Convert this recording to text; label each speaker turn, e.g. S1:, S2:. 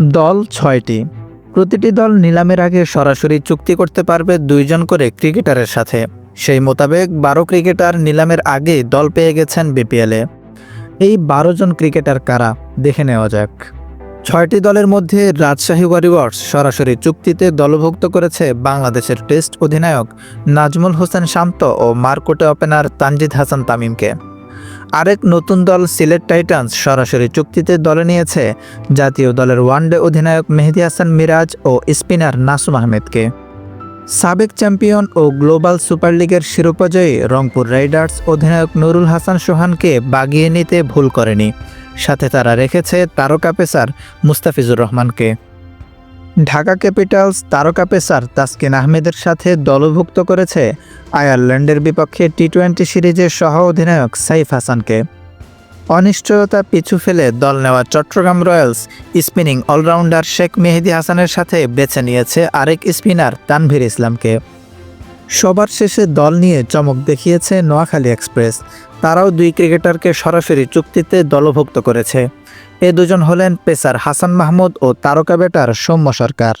S1: দল ছয়টি। প্রতিটি দল নিলামের আগে সরাসরি চুক্তি করতে পারবে দুইজন করে ক্রিকেটারের সাথে। সেই মোতাবেক বারো ক্রিকেটার নিলামের আগে দল পেয়ে গেছেন বিপিএলে এই বারো জন ক্রিকেটার কারা? দেখে নেওয়া যাক। ছয়টি দলের মধ্যে রাজশাহী ওয়ারিয়র্স সরাসরি চুক্তিতে দলভুক্ত করেছে বাংলাদেশের টেস্ট অধিনায়ক নাজমুল হোসেন শান্ত ও মার্কোটে ওপেনার তানজিদ হাসান তামিমকে। আরেক নতুন দল সিলেট টাইটান্স সরাসরি চুক্তিতে দলে নিয়েছে জাতীয় দলের ওয়ানডে অধিনায়ক মেহেদি হাসান মিরাজ ও স্পিনার নাসুম আহমেদকে। সাবেক চ্যাম্পিয়ন ও গ্লোবাল সুপার লিগের শিরোপাজয়ী রংপুর রাইডার্স অধিনায়ক নুরুল হাসান সোহানকে বাগিয়ে নিতে ভুল করেনি। সাথে তারা রেখেছে তারকা পেসার মুস্তাফিজুর রহমানকে। ঢাকা ক্যাপিটালস তারকা পেসার তাসকিন আহমেদের সাথে দলভুক্ত করেছে আয়ারল্যান্ডের বিপক্ষে টি টোয়েন্টি সিরিজের সহ অধিনায়ক সাইফ হাসানকে। অনিশ্চয়তা পিছু ফেলে দল নেওয়া Chattogram Royals spinning all rounder Sheikh Mehedi হাসানের সাথে বেছে নিয়েছে আরেক স্পিনার তানভীর ইসলামকে। সবার শেষে দল নিয়ে চমক দেখিয়েছে নোয়াখালী এক্সপ্রেস। তারাও দুই ক্রিকেটারকে সরাসরি চুক্তিতে দলভুক্ত করেছে। এ দুজন হলেন পেসার হাসান মাহমুদ ও তারকা বেটার সৌম্য সরকার।